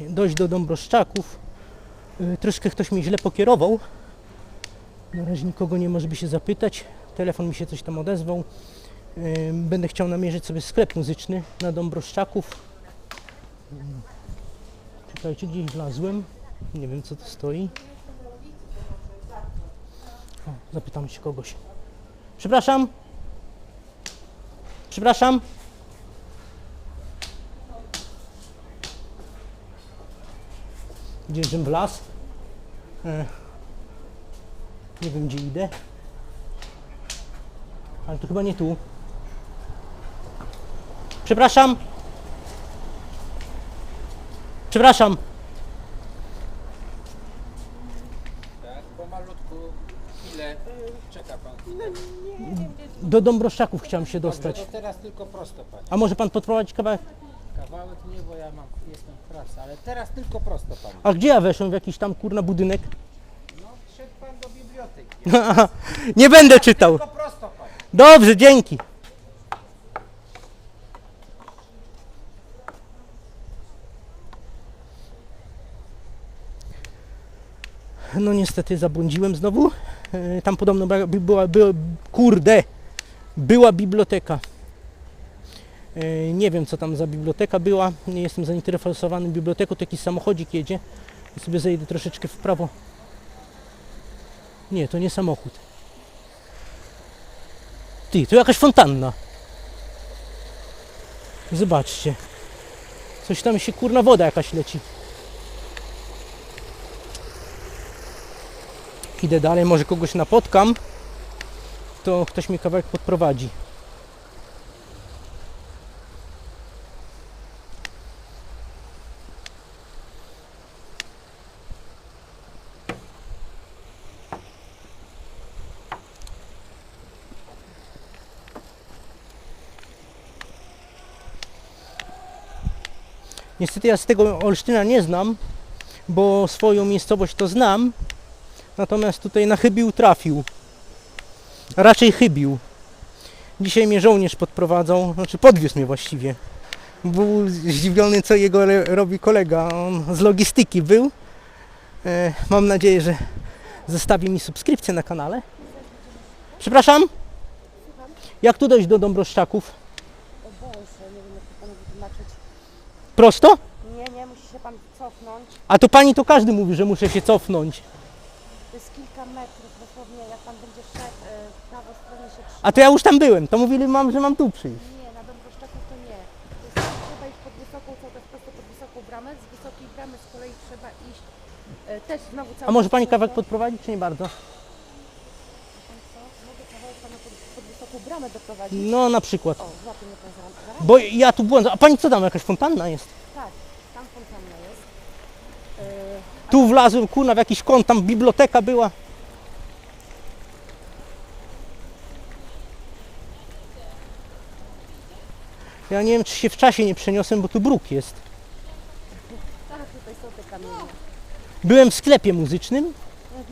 dojść do Dąbroszczaków. Y, Troszkę ktoś mnie źle pokierował. Na razie nikogo nie ma, żeby się zapytać. Telefon mi się coś tam odezwał. Będę chciał namierzyć sobie sklep muzyczny na Dąbroszczaków. Czekajcie, gdzieś wlazłem. Nie wiem co to stoi. O, zapytam się kogoś. Przepraszam. Przepraszam. Gdzieżbym w las. E, nie wiem gdzie idę. Ale to chyba nie tu. Przepraszam. Przepraszam. Tak, pomalutku. Ile czeka pan? Do Dąbroszczaków chciałem się Dobrze, dostać. to teraz tylko prosto pani. A może pan podprowadzić kawałek? Kawałek nie, bo ja mam, pracy, ale teraz tylko prosto pani. A gdzie ja weszłem? W jakiś tam kurna budynek? No, wszedł pan do biblioteki. nie będę czytał. Tylko prosto pani. Dobrze, dzięki. No niestety zabłądziłem znowu. E, Tam podobno by- była, była, kurde, była biblioteka. E, Nie wiem co tam za biblioteka była. Nie jestem zainteresowany biblioteką. To jakiś samochodzik jedzie. I sobie zejdę troszeczkę w prawo. Nie, to nie samochód. Ty, tu jakaś fontanna. Zobaczcie. Coś tam się kurna woda jakaś leci. Idę dalej, może kogoś napotkam. To ktoś mi kawałek podprowadzi. Niestety ja z tego Olsztyna nie znam, bo swoją miejscowość to znam. Natomiast tutaj na chybił trafił. Raczej chybił. Dzisiaj mnie żołnierz podprowadzał, znaczy podwiózł mnie właściwie. Był zdziwiony, co jego robi kolega. On z logistyki był. E, mam nadzieję, że zostawi mi subskrypcję na kanale. Przepraszam? Jak tu dojść do Dąbroszczaków? O Boże, nie wiem jak to panu wytłumaczyć. Prosto? Nie, nie, musi się pan cofnąć. A to pani to każdy mówi, że muszę się cofnąć. To jest kilka metrów dosłownie, jak pan będzie szedł e, w prawo stronę się trzyma. A to ja już tam byłem. To mówili mam, że mam tu przyjść. Nie, na Dąbrowszczaków to nie. To jest, trzeba iść pod wysoką, cały czas prosto pod wysoką bramę. Z wysokiej bramy z kolei trzeba iść e, też znowu cały A może czas pani prosto. kawałek podprowadzić, czy nie bardzo? Pan co? Mogę kawałek pana pod, bramę doprowadzić? No na przykład. O, złapie mnie pan za. Zaraz? Bo ja tu błądzę. A pani co tam, jakaś fontanna jest? Tak, tam fontanna jest. E, Tu wlazłem, kurna, w jakiś kąt, tam biblioteka była. Ja nie wiem, czy się w czasie nie przeniosłem, bo tu bruk jest. tak, tutaj są te kamienie. Byłem w sklepie muzycznym. E,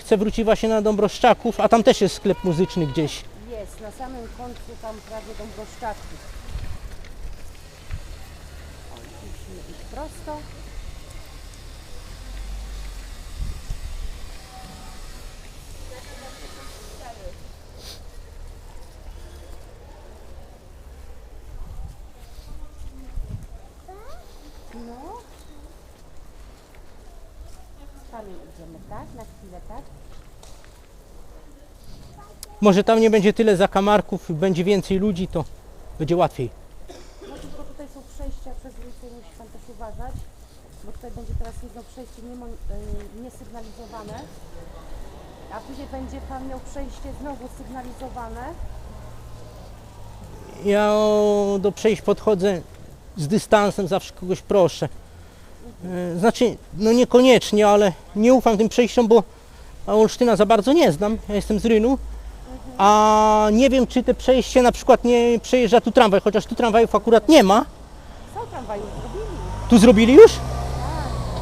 Chcę wrócić właśnie na Dąbroszczaków, a tam też jest sklep muzyczny gdzieś. Jest, na samym końcu tam prawie Dąbrowszczaków. O, musimy iść prosto. No. Idziemy, tak? Na chwilę, tak? Może tam nie będzie tyle zakamarków, będzie więcej ludzi, to będzie łatwiej. No tylko tutaj są przejścia przez ulicę, musi Pan też uważać, bo tutaj będzie teraz jedno przejście niemo, y, niesygnalizowane, a później będzie Pan miał przejście znowu sygnalizowane. Ja o, do przejść podchodzę z dystansem, zawsze kogoś proszę. E, Znaczy, no niekoniecznie, ale nie ufam tym przejściom, bo Olsztyna za bardzo nie znam. Ja jestem z Rynu. A nie wiem, czy te przejście na przykład nie przejeżdża tu tramwaj, chociaż tu tramwajów akurat nie ma. Co tramwaju zrobili? Tu zrobili już?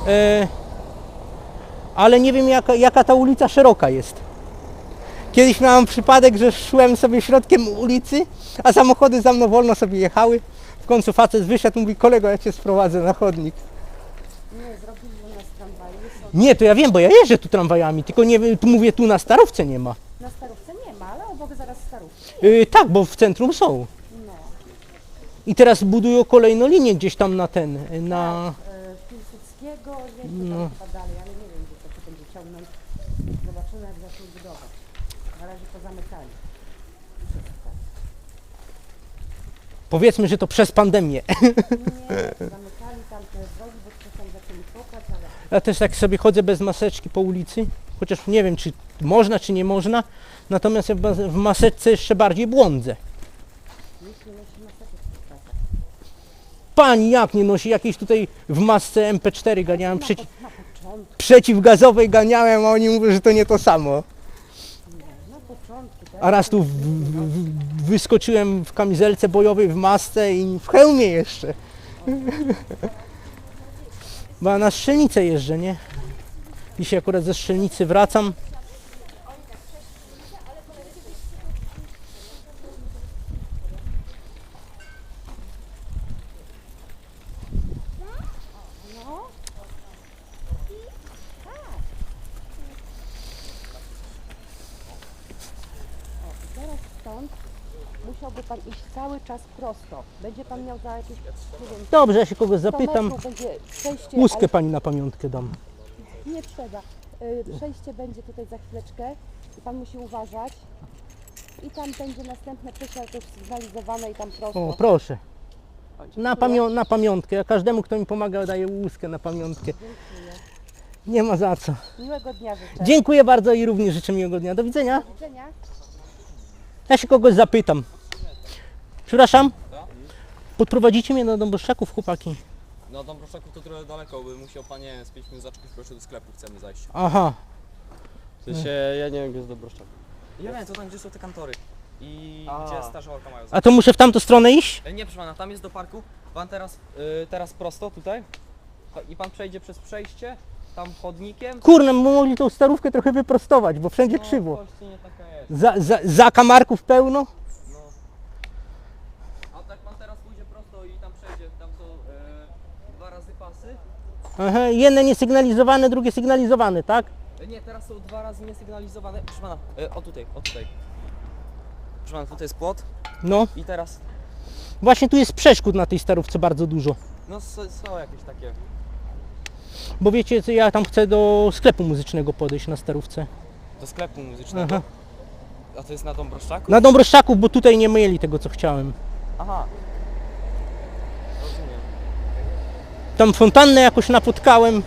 E, ale nie wiem, jaka, jaka ta ulica szeroka jest. Kiedyś miałem przypadek, że szłem sobie środkiem ulicy, a samochody za mną wolno sobie jechały. W końcu facet wyszedł, mówi, kolego, ja cię sprowadzę na chodnik. Nie, zrobili u nas tramwaje. Są, Nie, to ja wiem, bo ja jeżdżę tu tramwajami, tylko nie, tu mówię, tu na Starówce nie ma. na starówce nie ma, ale obok zaraz starówki. Yy, tak, bo w centrum są. No. I teraz budują kolejną linię gdzieś tam na ten, na... E, Piłsudskiego, jeszcze No. chyba dalej, ale nie wiem, gdzie to się będzie ciągnąć. Zobaczymy, jak zaczną budować. Na razie pozamykali. Powiedzmy, że to przez pandemię. Nie, zamykali tam te drogi, bo ale Ja też tak sobie chodzę bez maseczki po ulicy, chociaż nie wiem, czy można, czy nie można. Natomiast ja w mas- w maseczce jeszcze bardziej błądzę. Pani jak nie nosi? Jakieś tutaj w masce MP4 ganiałem, przeci- przeciwgazowej ganiałem, a oni mówią, że to nie to samo. tak? A raz tu w, w, wyskoczyłem w kamizelce bojowej, w masce i w hełmie jeszcze. Bo ja na strzelnicę jeżdżę, nie? Dzisiaj akurat ze strzelnicy wracam. No. O, i teraz stąd musiałby Pan iść cały czas Będzie Pan miał za jakieś, nie wiem, Dobrze, ja się kogoś 100 zapytam. metrów będzie przejście, Łuskę pani na pamiątkę dam. ale nie trzeba. Y, Przejście będzie tutaj za chwileczkę i Pan musi uważać. I tam będzie następne przejście, ale to już sygnalizowane i tam prosto. O, proszę. Na, pamią- na pamiątkę. Ja każdemu, kto mi pomaga, daję łuskę na pamiątkę. Dziękuję. Nie ma za co. Miłego dnia życzę. Dziękuję bardzo i również życzę miłego dnia. Do widzenia. Do widzenia. Ja się kogoś zapytam. Przepraszam? Podprowadzicie mnie do Dąbroszaków, chłopaki. No Dąbroszaków to trochę daleko, by musiał panie z 5 minut zaczekać, proszę do sklepu chcemy zajść. Aha. W sensie, ja nie wiem gdzie jest Dobroszczak. Ja wiem, to tam gdzie są te kantory. I A. gdzie stażorka mają A to muszę w tamtą stronę iść? E, Nie proszę pana, tam jest do parku. Pan teraz, y, teraz prosto tutaj. Pa- I pan przejdzie przez przejście, tam chodnikiem. Kurna, mogli tą starówkę trochę wyprostować, bo wszędzie No, krzywo. właśnie nie taka jest. Za, za, za kamarków pełno? No. A tak pan teraz pójdzie prosto i tam przejdzie, tam są e, dwa razy pasy. Aha, jedne niesygnalizowane, drugie sygnalizowane, tak? E, Nie, teraz są dwa razy niesygnalizowane. Proszę pana, e, o tutaj, o tutaj. Proszę pana, tutaj jest płot No. i teraz, Właśnie tu jest przeszkód na tej starówce bardzo dużo. no s- są jakieś takie. Bo wiecie, co, ja tam chcę do sklepu muzycznego podejść na starówce. Do sklepu muzycznego. Aha. A to jest na Dąbrowszczaku? Na Dąbroszaków, bo tutaj nie mieli tego, co chciałem. Aha. Tam fontannę jakoś napotkałem.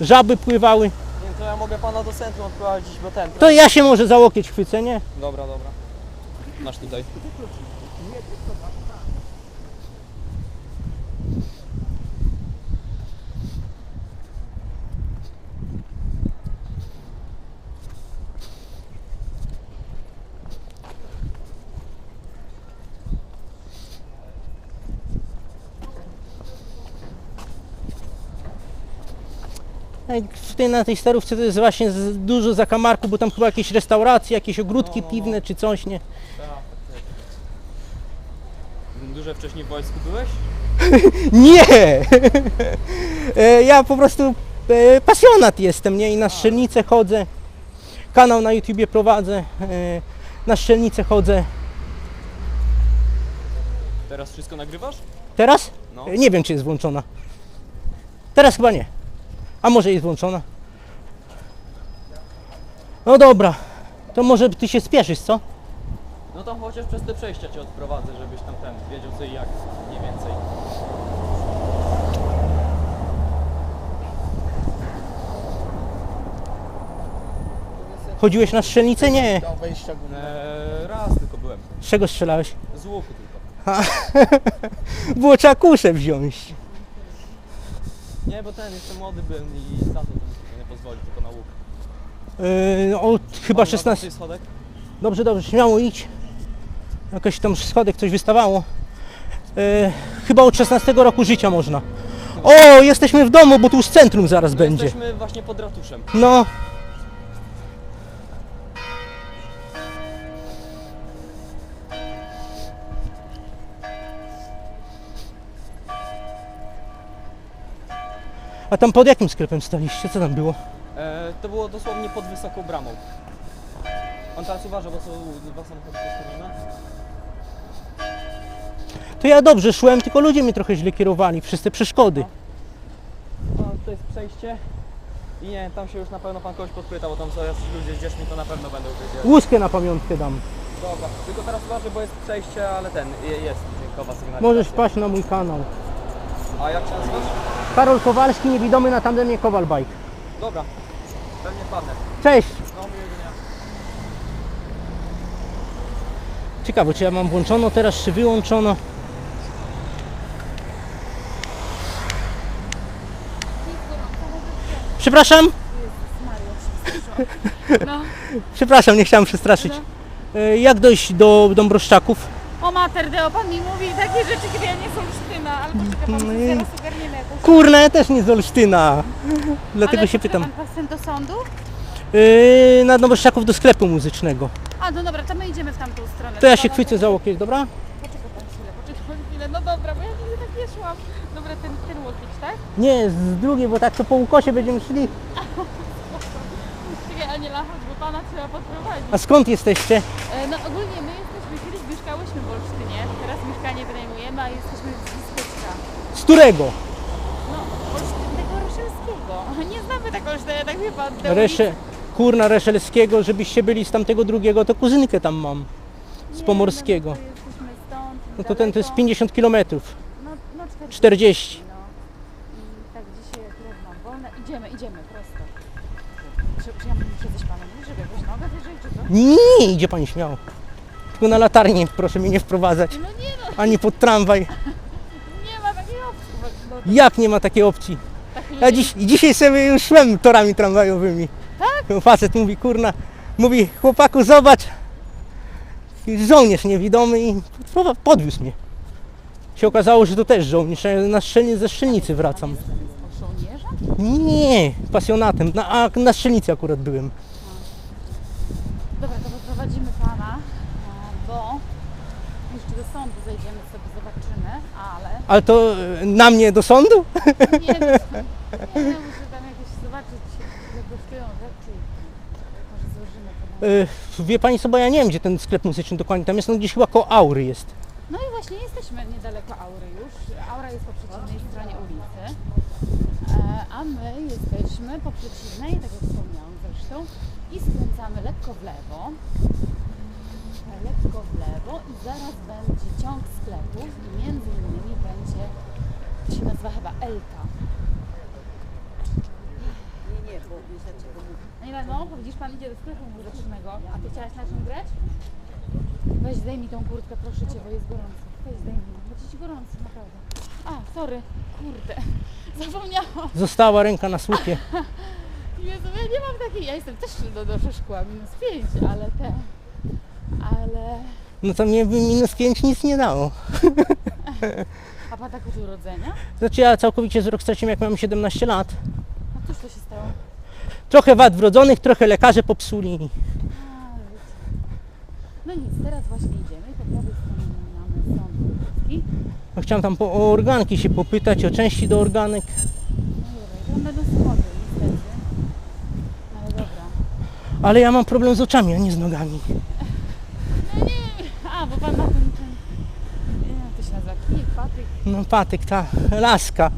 Żaby pływały. Nie to ja mogę pana do centrum odprowadzić, bo ten. To ja się może za łokieć chwycę, nie? Dobra, dobra. Masz tutaj. Tutaj na tej starówce to jest właśnie dużo zakamarku, bo tam chyba jakieś restauracje, jakieś ogródki No, no, no. piwne czy coś, nie? Duże wcześniej w wojsku byłeś? Nie! E, ja po prostu e, pasjonat jestem, nie? I na strzelnicę chodzę. Kanał na YouTubie prowadzę. e, Na strzelnicę chodzę. Teraz wszystko nagrywasz? Teraz? No. Nie wiem, czy jest włączona. Teraz chyba nie. A może jest włączona? No dobra. To może ty się spieszysz, co? No tam chociaż przez te przejścia cię odprowadzę, żebyś tam ten wiedział co i jak, mniej więcej. Chodziłeś na strzelnicę? Nie. Eee, raz tylko byłem. Z czego strzelałeś? Z łuku tylko. Było trzeba kuszę wziąć. Nie, bo ten jeszcze młody byłem i za to mi nie pozwoli, tylko na łuk. Yy, o, chyba Mam 16. na schodek? Dobrze, dobrze, śmiało idź. Jakoś tam schodek coś wystawało. E, chyba od 16 roku życia można. O, jesteśmy w domu, bo tu już centrum zaraz będzie. Jesteśmy właśnie pod ratuszem. No. A tam pod jakim sklepem staliście? Co tam było? E, to było dosłownie pod wysoką bramą. On teraz uważa, bo są dwa samochody postawione. To ja dobrze szłem, tylko ludzie mnie trochę źle kierowali przez te przeszkody. No, to jest przejście. I nie, tam się już na pewno pan kogoś podpyta, bo tam jacyś ludzie z dziećmi, to na pewno będą wiedzieli. Łuskę na pamiątkę dam. Dobra, tylko teraz uważaj, bo jest przejście, ale ten, je- jest dźwiękowa sygnalizacja. Możesz wpaść na mój kanał. A jak się nazywasz? Karol Kowalski, niewidomy na tandemie Kowal Bike. Dobra, pewnie padnę. Cześć! No. Ciekawe, czy ja mam włączono teraz, czy wyłączono. Przepraszam? No. Przepraszam, nie chciałem przestraszyć. E, Jak dojść do Dąbrowszczaków? O mater Deo, pan mi mówi takie rzeczy, kiedy ja nie są sztyna, ale poczekaj pan, No jakąś... Kurna, ja też nie z Olsztyna. Dlatego ale się pytam. pan pasem do sądu? Yy, na Dąbrowszczaków do sklepu muzycznego. A, no dobra, to my idziemy w tamtą stronę. To ja Pana- się chwycę za łokieć, dobra? Poczekaj pan chwilę, poczekaj pan chwilę, no dobra, bo ja nigdy tak nie szłam. Dobra, ten, ten łokieć, tak? Nie, z drugiej, bo tak to po ukosie będziemy szli. Czekaj, Aniela, pana trzeba podprowadzić. A skąd jesteście? E, no ogólnie my jesteśmy, kiedyś mieszkałyśmy w Olsztynie, teraz mieszkanie wynajmujemy, a jesteśmy z Biskupska. Z którego? No, Olsztynnego Reszelskiego. Nie znamy tak Olsztyna, tak wie pan. te Resze, kurna Reszelskiego, żebyście byli z tamtego drugiego, to kuzynkę tam mam. Z Nie, Pomorskiego. No, my to jesteśmy stąd, No to ten to jest daleko. 50 km. No, no 40. 40. Nie, idzie pani śmiało. Tylko na latarnię proszę mnie nie wprowadzać. No nie no, Ani pod tramwaj. nie ma takiej opcji. bo- Jak nie ma takiej opcji? tak Ja dziś, dzisiaj sobie już szłem torami tramwajowymi. Tak? Facet mówi, kurna, mówi, chłopaku zobacz. Żołnierz niewidomy i podwiózł mnie. Się okazało, że to też żołnierz, ja na strzelni, ze strzelnicy wracam. Żołnierza? Nie, pasjonatem, na, a na strzelnicy akurat byłem. Dobra, to poprowadzimy pana, e, bo jeszcze do sądu zejdziemy sobie, zobaczymy, ale Ale to e, na mnie do sądu? nie, no, nie muszę tam jakieś zobaczyć, jak kosztują rzeczy może złożymy to. E, Wie pani bo ja nie wiem, gdzie ten sklep muzyczny dokładnie tam jest, no gdzieś chyba koło Aury jest. No i właśnie jesteśmy niedaleko Aury już. Aura jest po przeciwnej stronie ulicy, e, a my jesteśmy po przeciwnej, tak jak wspomniałam zresztą, i skręcamy lekko w lewo. I zaraz będzie ciąg sklepów i między innymi będzie, to się nazywa chyba Elka. Nie, nie, bo nie no, bo widzisz, pan idzie do sklepu muzycznego, a ty chciałaś na czym grać? Weź zdejmij tą kurtkę, proszę cię, bo jest gorąco. Weź zdejmij, będzie ci gorąco, naprawdę. A, sorry, kurde, zapomniałam. Została ręka na słupie. Jezu, ja nie mam takiej, ja jestem też do dosze szkła, minus 5, ale te. No to mnie by minus 5 nic nie dało. A pan tak od urodzenia? Znaczy ja całkowicie wzrok straciłem jak miałem 17 lat. A cóż to się stało? Trochę wad wrodzonych, trochę lekarze popsuli. A, wiecie. No nic, teraz właśnie idziemy i po prawej stronie mamy sąd wojewódzki. No, Chciałem tam po, o organki się popytać, o części do organek. No dobra, i tam będą schody niestety. Ale dobra. Ale ja mam problem z oczami, a nie z nogami. No nie, a bo pan ma ten, ten jak to się nazywa, kijek, patyk. No patyk, ta laska.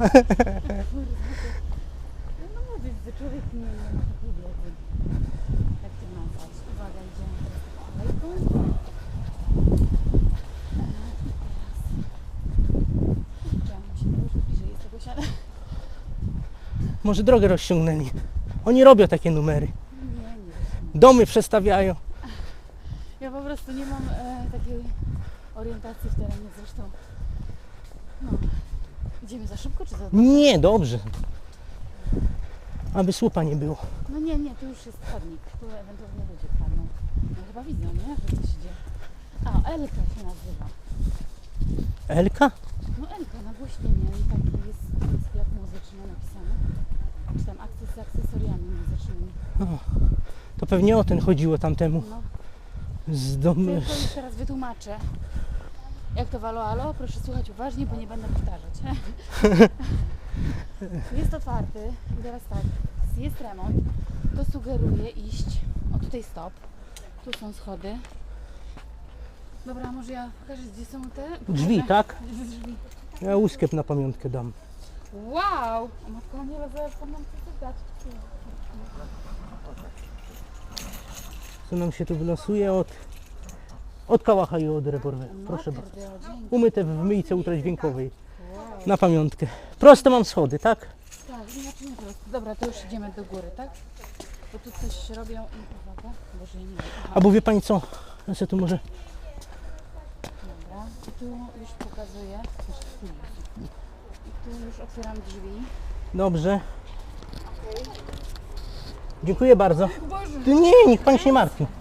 No mówię, że człowiek nie, nie ma takiej wiedzy. Jak to nazwać? Uwaga, idziemy teraz taką alejką. I teraz. Kurczę, musimy już bliżej jest tego siada. Może drogę rozciągnęli. Oni robią takie numery. Nie, nie. Domy przestawiają. Ja po prostu nie mam e, takiej orientacji w terenie zresztą. No. Idziemy za szybko czy za... Nie, dobrze. Aby słupa nie było. No nie, nie, tu już jest chodnik. Tu ewentualnie ludzie padną. No chyba widzą, nie? Że coś idzie. A, Elka się nazywa. Elka? No Elka, nagłośnienie i taki jest sklep muzyczny napisany. Czy tam akces z akcesoriami muzycznymi. To pewnie o ten chodziło tamtemu. No, Z to dom... ja to już teraz wytłumaczę. Jak to walo alo? Proszę słuchać uważnie, bo nie będę powtarzać. Jest otwarty i teraz tak, jest remont, to sugeruje iść, o tutaj stop, tu są schody. Dobra, może ja pokażę gdzie są te... Drzwi, tak? Drzwi. Ja łuskiep na pamiątkę dam. Wow! O matko, nie zaraz coś dać. Co nam się tu wylosuje od... Od kałacha i od rewolweru. Proszę bardzo. Umyte w myjce ultradźwiękowej. Na pamiątkę. Proste mam schody, tak? Tak, inaczej nie prosto. Dobra, to już idziemy do góry, tak? Bo tu coś robią i uwaga, Boże, ja nie wiem. Aha, Albo wie pani co? Ja sobie tu może... dobra. I tu już pokazuję. I tu już otwieram drzwi. Dobrze. Dziękuję bardzo. Nie, niech pani się nie martwi.